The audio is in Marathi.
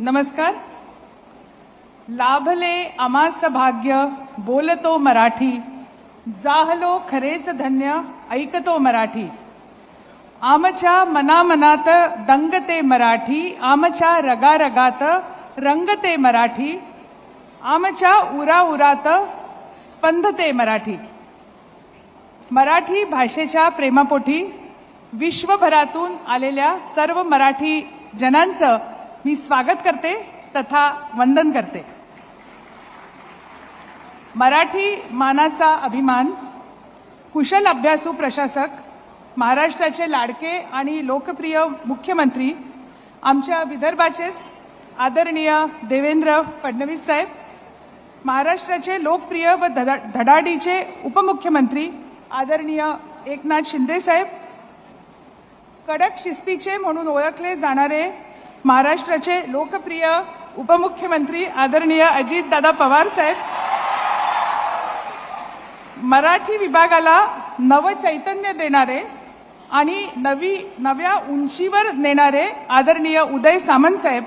नमस्कार. लाभले अमास भाग्य बोलतो मराठी. जाहलो खरेच धन्य ऐकतो मराठी. आमच्या मनामनात दंगते मराठी आमच्या रगारगात रंगते मराठी आमच्या उराउरात स्पंदते मराठी. मराठी भाषेच्या प्रेमापोटी विश्वभरातून आलेल्या सर्व मराठी जनांचं मी स्वागत करते तथा वंदन करते. मराठी मानाचा अभिमान कुशल अभ्यासू प्रशासक महाराष्ट्राचे लाडके आणि लोकप्रिय मुख्यमंत्री आमच्या विदर्भाचेच आदरणीय देवेंद्र फडणवीस साहेब महाराष्ट्राचे लोकप्रिय व धदा- धडाडीचे उपमुख्यमंत्री आदरणीय एकनाथ शिंदे साहेब कडक शिस्तीचे म्हणून ओळखले जाणारे महाराष्ट्राचे लोकप्रिय उपमुख्यमंत्री आदरणीय अजितदादा पवार साहेब. मराठी विभागाला नव चैतन्य देणारे आणि नवी नव्या उंचीवर नेणारे आदरणीय उदय सामंत साहेब.